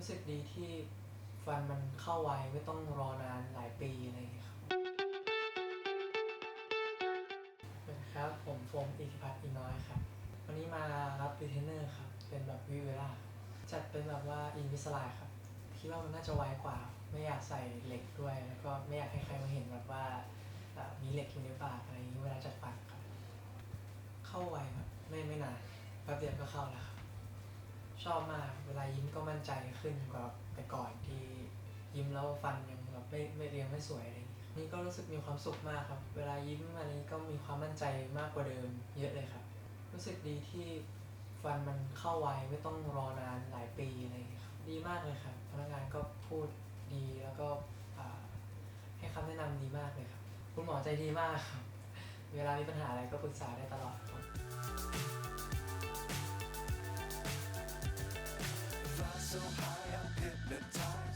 รู้สึกดีที่ฟันมันเข้าไวไม่ต้องรอนานหลายปีอะไรอย่างเงี้ยครับสวัสดีครับผมโฟมอิทธิพัฒน์อีน้อยครับ วันนี้มารับรีเทนเนอร์ครับ เป็นแบบวิเวล่าจัดเป็นแบบว่าอินวิสไลครับคิดว่ามันน่าจะไวกว่า ไม่อยากใส่เหล็กด้วย แล้วก็ไม่อยากให้ใครมาเห็นแบบว่ามีเหล็กอยู่ในปากอะไรอย่างนี้เวลาจัดฟันครับ เข้าไวครับไม่ไม่นานแป๊บเดียวก็เข้าแล้วครับ อบมาก เวลายิ้มก็มั่นใจขึ้นกว่าแต่ก่อนที่ยิ้มแล้วฟันยังแบบไม่ไม่เรียงไม่สวยอะไรอย่างนี้นี่ก็รู้สึกมีความสุขมากครับ เวลายิ้มอะไรนี้ก็มีความมั่นใจมากกว่าเดิมเยอะเลยครับ รู้สึกดีที่ฟันมันเข้าไวไม่ต้องรอนานหลายปีอะไรอย่างนี้ครับดีมากเลยครับพนักงานก็พูดดีแล้วก็อ่าให้คำแนะนำดีมากเลยครับ คุณหมอใจดีมากครับ เวลามีปัญหาอะไรก็ปรึกษาได้ตลอดครับ hypnotized.